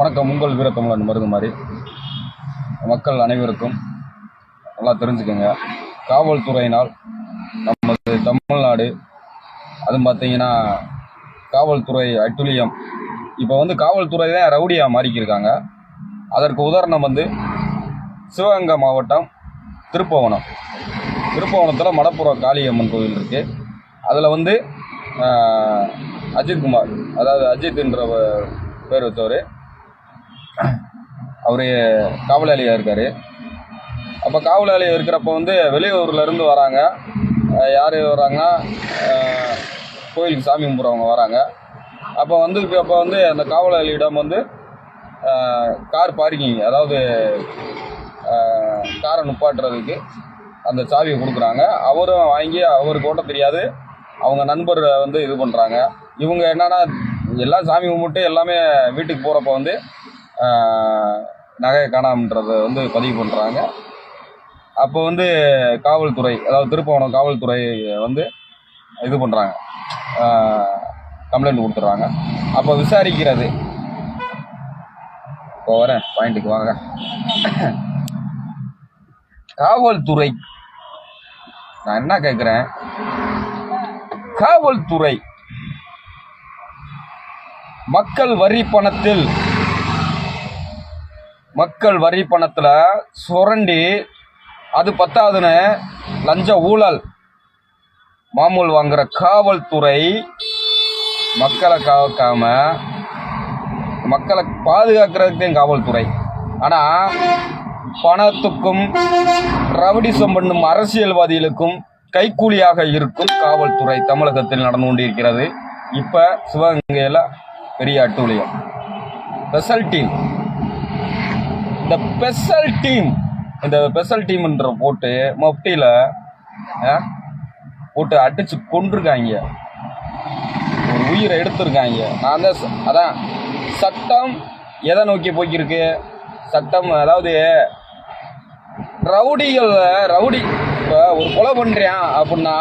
வணக்கம். உங்கள் வீரத்தமிழன் மருதுமாரி. மக்கள் அனைவருக்கும் நல்லா தெரிஞ்சுக்கோங்க. காவல்துறையினால் நமது தமிழ்நாடு அதுவும் பார்த்தீங்கன்னா காவல்துறை அட்டுழியம் இப்போ வந்து காவல்துறை தான் ரவுடியாக மாறிக்கிருக்காங்க. அதற்கு உதாரணம் வந்து சிவகங்கை மாவட்டம் திருப்பவனம். திருப்பவனத்தில் மடப்புற காளியம்மன் கோவில் இருக்குது அதில் வந்து அஜித்குமார் அதாவது அஜித்ன்ற பேர் வச்சவர். அவர் காவலாளியாக இருக்கார். அப்போ காவலாளியாக இருக்கிறப்ப வந்து வெளியூர்லேருந்து வராங்க. யார் வராங்க கோயிலுக்கு சாமி கும்பிட்றவங்க வராங்க. அப்போ வந்து அப்போ வந்து அந்த காவலாளியிடம் வந்து கார் பார்க்கிங் அதாவது காரை நிப்பாட்டுறதுக்கு அந்த சாவியை கொடுக்குறாங்க. அவரும் வாங்கி அவருக்கு ஓட்ட தெரியாது. அவங்க நண்பர் வந்து இது பண்ணுறாங்க இவங்க என்னென்னா எல்லாம் சாமி கும்பிட்டு எல்லாமே வீட்டுக்கு போகிறப்ப வந்து நகையை காணாமன்றதை வந்து பதிவு பண்ணுறாங்க அப்போ வந்து காவல்துறை அதாவது திருப்பவனம் காவல்துறை வந்து இது பண்ணுறாங்க கம்ப்ளைண்ட் கொடுத்துட்றாங்க. அப்போ விசாரிக்கிறது. இப்போ வரேன் பாயிண்ட்டுக்கு வாங்க. காவல்துறை நான் என்ன கேட்குறேன் காவல்துறை மக்கள் வரி பணத்தில் மக்கள் வரி பணத்தில் சுரண்டி அது பத்தாதுன்னு லஞ்ச ஊழல். மாமூல் வாங்குற காவல்துறை மக்களை காக்காம மக்களை பாதுகாக்கிறதுக்கு காவல்துறை. ஆனால் பணத்துக்கும் ரவுடிசம் பண்ணும் அரசியல்வாதிகளுக்கும் கைக்கூலியாக இருக்கும் காவல்துறை தமிழகத்தில் நடந்து கொண்டிருக்கிறது. இப்போ சிவகங்கையில் பெரிய அட்டூழியம். ஸ்பெஷல் டீம் இந்த ஸ்பெஷல் டீம் இந்த ஸ்பெஷல் டீம்ன்ற போட்டு மப்டியில் போட்டு அடித்து கொண்டிருக்காங்க ஒரு உயிரை எடுத்திருக்காங்க. நான் தான் அதான் சட்டம் எதை நோக்கி போய்க்கிருக்கு? சட்டம் அதாவது ரவுடிகள் ரவுடி இப்போ ஒரு கொலை பண்ணுறான் அப்படின்னா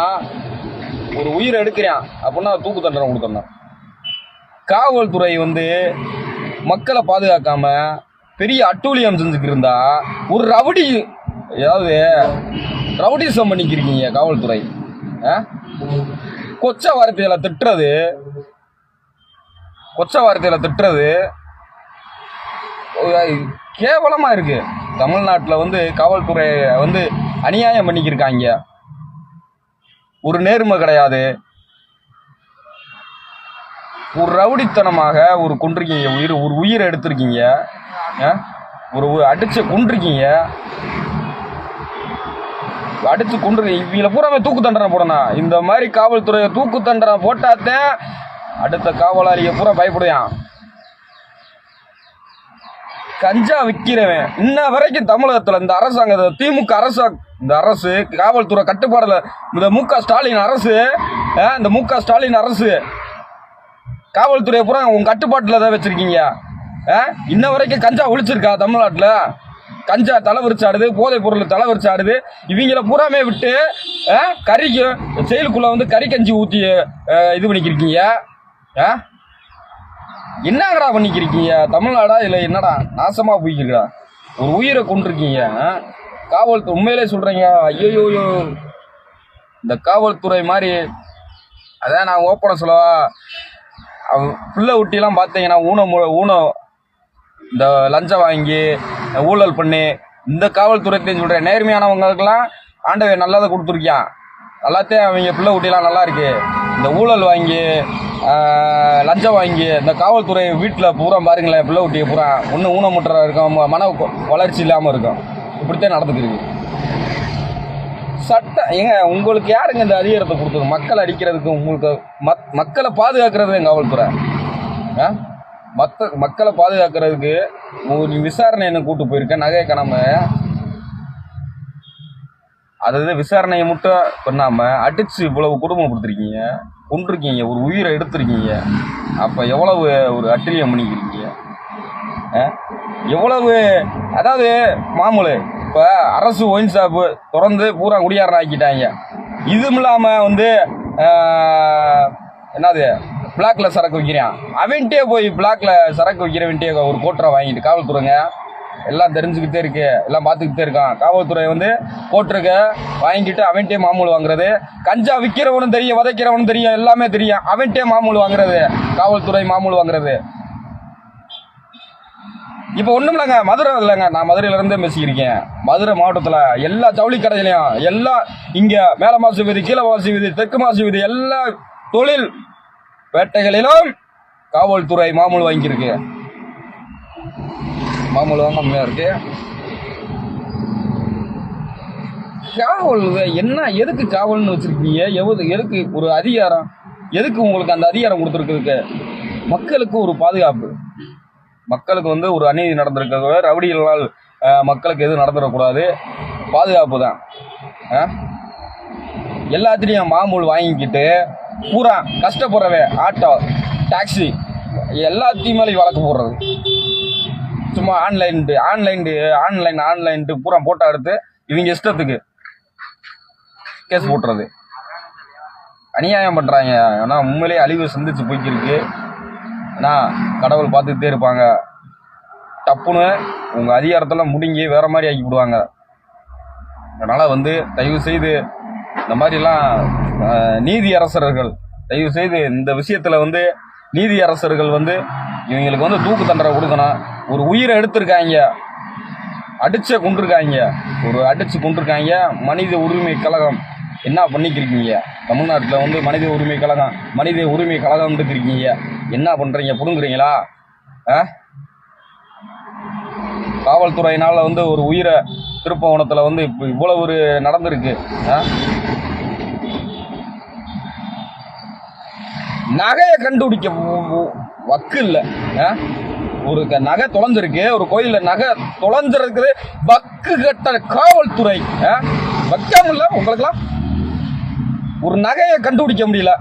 ஒரு உயிரை எடுக்கிறான் அப்படின்னா தூக்கு தண்டனை கொடுத்துடணும் காவல்துறை வந்து மக்களை பாதுகாக்காமல் பெரிய அட்டூழியம் செஞ்சுக்கிட்டு இருந்தா ஒரு ரவுடி ஏதாவது ரவுடிசம் பண்ணிக்கிருக்கீங்க காவல்துறை. ஆ? கொச்ச வார்த்தையில திட்டுறது கொச்ச வார்த்தையில திட்டுறது கேவலமாக கேவலமா இருக்கு. தமிழ்நாட்டில் வந்து காவல்துறை வந்து அநியாயம் பண்ணிக்கிருக்காங்க. ஒரு நேர்மை கிடையாது. ஒரு ரவுடித்தனமாக ஒரு கொண்டிருக்கீங்க உயிர் ஒரு உயிரை எடுத்திருக்கீங்க. ஒரு அடிச்சு குன்றிருக்கீங்க. அடிச்சு கொண்டு இவங்கள பூராமே தூக்கு தண்டனை போடணும். இந்த மாதிரி காவல்துறை தூக்கு தண்டனை போட்டாத்தே அடுத்த காவலாளியை பூரா பயப்படுவான். கஞ்சா விற்கிறவன் இன்ன வரைக்கும் தமிழகத்தில் இந்த அரசாங்க திமுக அரசு இந்த அரசு காவல்துறை கட்டுப்பாடுல இந்த மு க ஸ்டாலின் அரசு ஆ, இந்த மு க ஸ்டாலின் அரசு காவல்துறையை பூரா உங்க கட்டுப்பாட்டில் தான் வச்சிருக்கீங்க. இன்ன வரைக்கும் கஞ்சா ஒழிச்சிருக்கா தமிழ்நாட்டில்? கஞ்சா தலை விரிச்சாடுது போதைப் பொருள் தலை விரிச்சாடுது இவங்கள பூராமே விட்டு ஆ, கறிக்கு செயலுக்குள்ள வந்து கறி கஞ்சி ஊற்றி இது பண்ணிக்கிருக்கீங்க. ஆ? என்னங்கடா பண்ணிக்கிருக்கீங்க? தமிழ்நாடா இல்லை என்னடா? நாசமாக போய்க்கிருக்கா ஒரு உயிரை கொண்டிருக்கீங்க ஆ? காவல்துறை உண்மையிலே சொல்கிறீங்க ஐயோ. இந்த காவல்துறை மாதிரி அதான் நான் ஓப்பனை சொல்லவா அவ- பிள்ளை ஊட்டிலாம் பார்த்தீங்கன்னா ஊன மு- ஊனம் இந்த லஞ்சம் வாங்கி ஊழல் பண்ணி இந்த காவல்துறைத்தையும் சொல்கிறேன் நேர்மையானவங்களுக்கெல்லாம் ஆண்டவன் நல்லதை கொடுத்துருக்கான் எல்லாத்தையும் அவங்க பிள்ளை ஊட்டிலாம் நல்லா இருக்கு. இந்த ஊழல் வாங்கி லஞ்சம் வாங்கி இந்த காவல்துறை வீட்டில் பூரா பாருங்களேன் பிள்ளை ஊட்டியை பூரா ஒன்றும் ஊனமுற்ற இருக்கும் மன வளர்ச்சி இல்லாமல் இருக்கும். இப்படித்தான் நடந்துக்கிருக்கு சட்டம் ஏங்க உங்களுக்கு யாருங்க இந்த அதிகாரத்தை கொடுத்தது? மக்களை அடிக்கிறதுக்கு உங்களுக்கு மக் மக்களை பாதுகாக்கிறது காவல்துறை. ஆ? மத்த மக்களை பாதுகாக்கிறதுக்கு நீ விசாரணை என்ன கூட்டு போயிருக்க? நகை காணாம. அதாவது விசாரணையை மட்டும் பண்ணாம அடிச்சு இவ்வளவு குடும்பம் கொடுத்துருக்கீங்க. கொண்டிருக்கீங்க ஒரு உயிரை எடுத்திருக்கீங்க. அப்போ எவ்வளவு ஒரு அட்டிலியம் பண்ணிக்கிறீங்க எவ்வளவு அதாவது மாமூலு இப்போ அரசு ஒயின் ஷாப்பு திறந்து பூரா குடியாரன் ஆக்கிட்டாங்க. இதுவும் இல்லாமல் வந்து என்னது? பிளாக்ல சரக்கு விற்கிறான் அவன்கிட்டே போய் பிளாக்ல சரக்கு விற்கிறவன்ட்டே ஒரு கோட்டரை வாங்கிட்டு காவல்துறைங்க எல்லாம் தெரிஞ்சுக்கிட்டே இருக்கு எல்லாம் பார்த்துக்கிட்டே இருக்கான். காவல்துறை வந்து கோட்டருக்க வாங்கிட்டு அவன்கிட்டே மாமூல் வாங்குறது. கஞ்சா விற்கிறவனும் தெரியும் விதைக்கிறவனும் தெரியும் எல்லாமே தெரியும். அவன்கிட்டே மாமூல் வாங்குறது. காவல்துறை மாமூல் வாங்குறது. இப்போ ஒன்றும் இல்லைங்க மதுரை இல்லைங்க. நான் மதுரையிலேருந்தே பேசியிருக்கேன். மதுரை மாவட்டத்தில் எல்லா ஜவுளி கடையிலையும் எல்லா இங்கே மேல மாசு வீதி கீழே மாசு வீதி தெற்கு மாசு வீதி எல்லா தொழில் பேட்டைகளிலும் காவல்துறை மாமூல் வாங்கியிருக்கு. மாமூல் வாங்காமையா இருக்கு? காவல் என்ன எதுக்கு காவல்னு வச்சிருக்கீங்க? எவது எதுக்கு ஒரு அதிகாரம்? எதுக்கு உங்களுக்கு அந்த அதிகாரம் கொடுத்துருக்குதுக்கு மக்களுக்கு ஒரு பாதுகாப்பு. மக்களுக்கு வந்து ஒரு அநீதி நடந்திருக்கிறது ரவுடிகளால் மக்களுக்கு எதுவும் நடந்துடக்கூடாது. பாதுகாப்பு தான். அஹ்? எல்லாத்துலேயும் மாமூல் வாங்கிக்கிட்டு பூரா கஷ்டப்படுறவன் ஆட்டோ டாக்ஸி எல்லாத்தையும் மேலே வழக்கு போடுறது. சும்மா ஆன்லைன்ட்டு ஆன்லைன் ஆன்லைன் ஆன்லைன்ட்டு பூரா போட்டோ எடுத்து இவங்க இஷ்டத்துக்கு கேஸ் போட்டுறது. அநியாயம் பண்ணுறாங்க ஆனால் உண்மையிலேயே அழிவு சந்திச்சு போய்க்கிருக்கு. ஆனால் கடவுள் பார்த்துக்கிட்டே இருப்பாங்க. டப்புன்னு உங்கள் அதிகாரத்தெல்லாம் முடிங்கி வேறு மாதிரி ஆக்கி விடுவாங்க. அதனால் வந்து தயவு செய்து இந்த மாதிரிலாம் நீதி அரசர்கள் தயவு செய்து இந்த விஷயத்தில் வந்து நீதி அரசர்கள் வந்து இவங்களுக்கு வந்து தூக்கு தண்டனை கொடுக்கணும். ஒரு உயிரை எடுத்திருக்காங்க. அடிச்ச கொண்டிருக்காங்க ஒரு அடிச்சு கொண்டிருக்காங்க மனித உரிமை கழகம். என்ன பண்ணிக்கிருக்கீங்க? தமிழ்நாட்டில் வந்து மனித உரிமை கழகம் மனித உரிமை கழகம் இருக்கீங்க என்ன பண்ணுறீங்க புடுங்குறீங்களா? ஆ? காவல்துறையினால் வந்து ஒரு உயிரை திருப்பவனத்தில் வந்து இப்போ இவ்வளோ ஒரு நடந்திருக்கு ஆ? நகையை கண்டுபிடிக்க வக்கு இல்லை ஒரு க- நகை தொலைஞ்சிருக்கு ஒரு கோயிலில் நகை தொலைஞ்சிருக்குது வக்கு கட்ட காவல்துறை ஆ? வக்காம இல்லை உங்களுக்கெல்லாம்? ஒரு நகையை கண்டுபிடிக்க முடியல.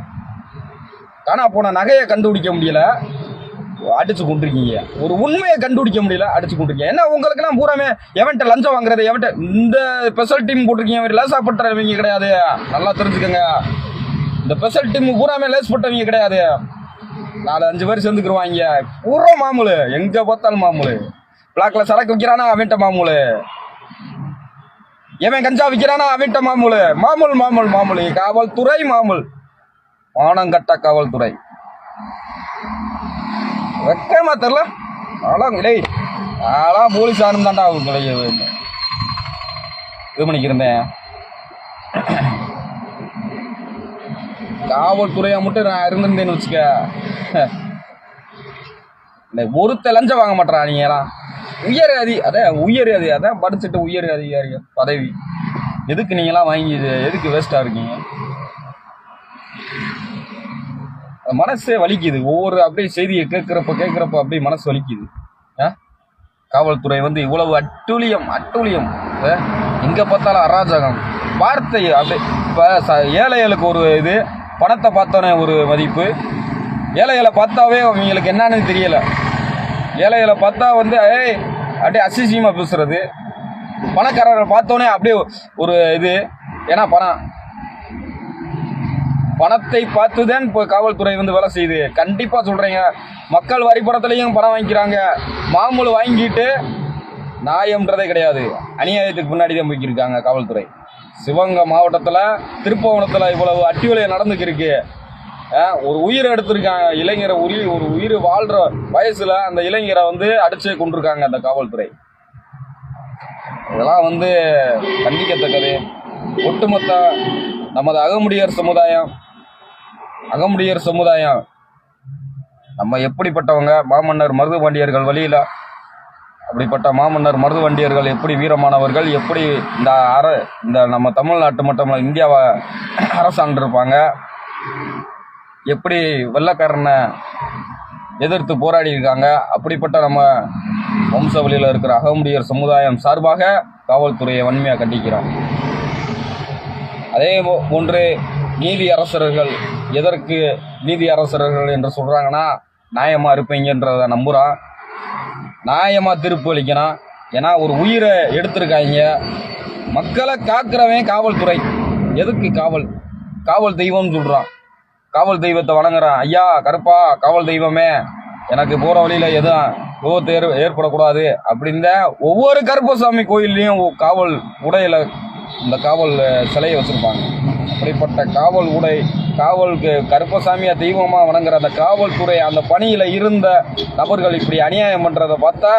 காணா போன நகையை கண்டுபிடிக்க முடியல. அடிச்சு கொண்டிருக்கீங்க. ஒரு உண்மையை கண்டுபிடிக்க முடியல அடிச்சு கொண்டிருக்கீங்க. உங்களுக்கு உங்களுக்கெல்லாம் பூராமே எவன்ட்ட லஞ்சம் வாங்குறது எவன்ட்ட இந்த ஸ்பெஷல் டீம் போட்டிருக்கீங்க லேசாக பட்டுறவங்க கிடையாது. நல்லா தெரிஞ்சுக்கோங்க. இந்த ஸ்பெஷல் டீம் பூராமே லேஸ் பட்டவங்க கிடையாது. நாலு அஞ்சு பேர் சேர்ந்துக்குருவாங்க. பூரா மாமூலு. எங்க பார்த்தாலும் மாமூலு. பிளாக்ல சரக்கு விற்கிறானா அவன்ட்ட மாமூலு. எவன் கஞ்சா விற்கிறானா அவன்ட்ட மாமூலு. மாமூல் மாமூல் மாமூலி. காவல்துறை மாமூல். மானங்கட்ட காவல்துறை. வெக்கமா தெரில ஆளாம் டேய். ஆளாம் போலீஸ் ஆனும் தாண்டா உங்களை இது. பண்ணிக்கிருந்தேன் காவல்துறையா மட்டும் நான் இருந்திருந்தேன்னு வச்சுக்க. இந்த ஒருத்த லஞ்சம் வாங்க மாட்டேறா நீங்களாம் உயர் அதி அதான் உயர் அதி அதான் படிச்சுட்டு உயர் அதிகாரி பதவி. எதுக்கு நீங்களாம் வாங்கி எதுக்கு வேஸ்ட்டாக இருக்கீங்க அது மனசே வலிக்குது. ஒவ்வொரு அப்படியே செய்தியை கேட்குறப்ப கேட்குறப்ப அப்படியே மனசு வலிக்குது. ஆ? காவல்துறை வந்து இவ்வளவு அட்டூழியம் அட்டூழியம். எங்கே பார்த்தாலும் அராஜகம். வார்த்தை அப்படியே இப்போ ச ஏழைகளுக்கு ஒரு இது பணத்தை பார்த்தோன்னே ஒரு மதிப்பு. ஏழைகளை பார்த்தாவே அவங்களுக்கு என்னன்னு தெரியல. ஏழைகளை பார்த்தா வந்து ஏய் அப்படியே அசிசியமாக பேசுறது. பணக்காரர்களை பார்த்தோன்னே அப்படியே ஒரு இது ஏன்னா பணம் பணத்தை பார்த்து தான் இப்போ காவல்துறை வந்து வேலை செய்யுது. கண்டிப்பாக சொல்கிறேங்க மக்கள் வரிப்பணத்துலேயும் பணம் வாங்கிக்கிறாங்க. மாமூல் வாங்கிட்டு நியாயம்ன்றதே கிடையாது. அநியாயத்துக்கு முன்னாடி தான் போய்க்கிருக்காங்க காவல்துறை. சிவகங்கை மாவட்டத்தில் திருப்பவனத்தில் இவ்வளவு அட்டிவலையம் நடந்துக்கிருக்கு. ஒரு உயிரை எடுத்திருக்காங்க. இளைஞரை உயிர் ஒரு உயிர் வாழ்கிற வயசில் அந்த இளைஞரை வந்து அடித்து கொண்டிருக்காங்க அந்த காவல்துறை. இதெல்லாம் வந்து கண்டிக்கத்தக்கது. ஒட்டுமொத்த நமது அகமுடியர் சமுதாயம் அகமுடியர் சமுதாயம். நம்ம எப்படிப்பட்டவங்க? மாமன்னர் மருது மருதுபாண்டியர்கள் வழியில் அப்படிப்பட்ட மாமன்னர் மருது வண்டியர்கள் எப்படி வீரமானவர்கள்? எப்படி இந்த அர இந்த நம்ம தமிழ்நாட்டு மட்டும் இந்தியாவை அரசாண்டிருப்பாங்க எப்படி வெள்ளக்காரனை எதிர்த்து போராடி இருக்காங்க? அப்படிப்பட்ட நம்ம வம்சவழியில் இருக்கிற அகமுடியர் சமுதாயம் சார்பாக காவல்துறையை வன்மையாக கண்டிக்கிறோம். அதே போ- போன்று நீதி அரசர்கள் எதற்கு நீதி அரசர்கள் என்று சொல்கிறாங்கன்னா நியாயமாக இருப்பீங்கன்றத நம்புகிறான் நியாயமாக தீர்ப்பு அளிக்கணும் ஏன்னா ஒரு உயிரை எடுத்திருக்காங்க. மக்களை காக்கிறவன் காவல்துறை. எதுக்கு காவல்? காவல் தெய்வம்னு சொல்கிறான் காவல் தெய்வத்தை வணங்குறான். ஐயா கருப்பா காவல் தெய்வமே. எனக்கு போகிற வழியில் எதுவும் விபத்து ஏற் ஏற்படக்கூடாது. அப்படின்னு ஒவ்வொரு கருப்பசாமி கோயில்லையும் காவல் உடையில் இந்த காவல் சிலையை வச்சுருப்பாங்க. அப்படிப்பட்ட காவல் உடை காவலுக்கு கருப்பசாமியை தெய்வமாக வணங்குற அந்த காவல்துறை அந்த பணியில் இருந்த நபர்கள் இப்படி அநியாயம் பண்ணுறதை பார்த்தா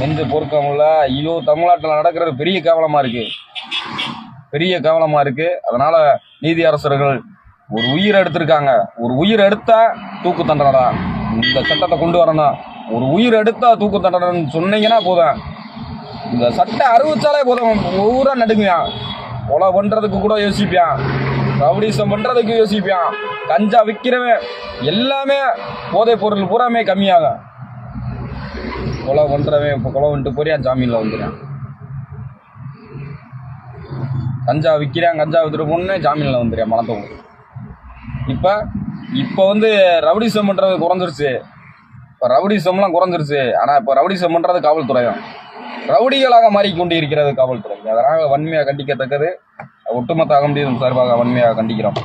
நெஞ்சு பொறுக்க முடியல ஐயோ தமிழ்நாட்டில் நடக்கிறது பெரிய கவலமாக இருக்குது பெரிய கவலமாக இருக்குது அதனால் நீதி அரசர்கள் ஒரு உயிர் எடுத்திருக்காங்க. ஒரு உயிர் எடுத்தால் தூக்கு தண்டனடா. இந்த சட்டத்தை கொண்டு வரணும். ஒரு உயிர் எடுத்தால் தூக்கு தண்டனைன்னு சொன்னீங்கன்னா போதும். இந்த சட்டம் அறிவிச்சாலே போதும். ஊராக நடுங்குவான். கொலை பண்ணுறதுக்கு கூட யோசிப்பான். ரவுடிசம் பண்றதுக்கு யோசிப்பான். கஞ்சா விற்கிறவன் எல்லாமே போதைப் பொருள் பூராமே கம்மியாகும் கொலை பண்றவன் இப்போ கொலை வந்துட்டு போறியான் ஜாமீன்ல வந்துடுறான் கஞ்சா விற்கிறான் கஞ்சா வித்துட்டு போனே ஜாமீனில் வந்துடுறேன் மனத்தவங்க இப்போ இப்போ வந்து ரவுடிசம் பண்ணுறது குறைஞ்சிருச்சு. இப்போ ரவுடிசம்லாம் குறைஞ்சிருச்சு. ஆனால் இப்போ ரவுடிசம் பண்ணுறது காவல்துறை தான் ரவுடிகளாக மாறிக்கொண்டு இருக்கிறது காவல்துறை. அதனால் வன்மையாக கண்டிக்கத்தக்கது ஒட்டுமொத்த அகம்பீதம் சார்பாக வன்மையாக கண்டிக்கிறோம்.